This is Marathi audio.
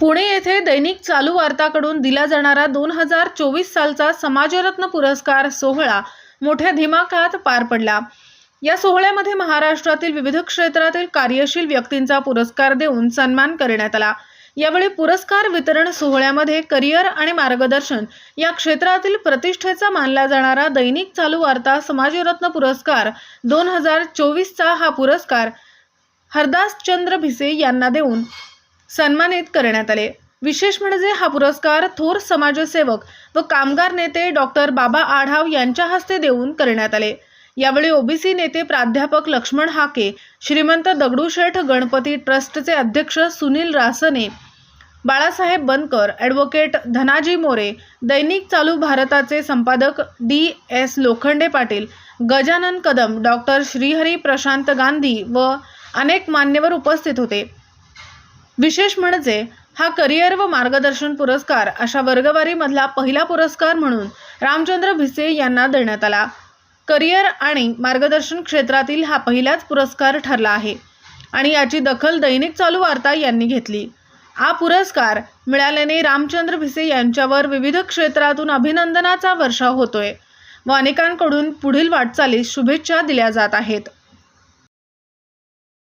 पुणे येथे दैनिक चालू वार्ताकडून दिला जाणारा दोन हजार चोवीस सालचा समाजरत्न पुरस्कार सोहळा मोठ्या धिमाकात पार पडला. या सोहळ्यामध्ये महाराष्ट्रातील विविध क्षेत्रातील कार्यशील व्यक्तींचा पुरस्कार देऊन सन्मान करण्यात आला. यावेळी पुरस्कार वितरण सोहळ्यामध्ये करिअर आणि मार्गदर्शन या क्षेत्रातील प्रतिष्ठेचा मानला जाणारा दैनिक चालू वार्ता समाजरत्न पुरस्कार दोन हजार चोवीसचा हा पुरस्कार हरदासचंद्र भिसे यांना देऊन सन्मानित करण्यात आले. विशेष म्हणजे हा पुरस्कार थोर समाजसेवक व कामगार नेते डॉक्टर बाबा आढाव यांच्या हस्ते देऊन करण्यात आले. यावेळी ओबीसी नेते प्राध्यापक लक्ष्मण हाके श्रीमंत दगडूशेठ गणपती ट्रस्टचे अध्यक्ष सुनील रासने बाळासाहेब बनकर ॲडव्होकेट धनाजी मोरे दैनिक चालू भारताचे संपादक D S Lokhande Patil Gajanan Kadam doctor Shrihari Prashant Gandhi व अनेक मान्यवर उपस्थित होते. विशेष म्हणजे हा करिअर व मार्गदर्शन पुरस्कार अशा वर्गवारीमधला पहिला पुरस्कार म्हणून रामचंद्र भिसे यांना देण्यात आला. करिअर आणि मार्गदर्शन क्षेत्रातील हा पहिलाच पुरस्कार ठरला आहे आणि याची दखल दैनिक चालू वार्ता यांनी घेतली. हा पुरस्कार मिळाल्याने रामचंद्र भिसे यांच्यावर विविध क्षेत्रातून अभिनंदनाचा वर्षाव होतोय व अनेकांकडून पुढील वाटचालीस शुभेच्छा दिल्या जात आहेत.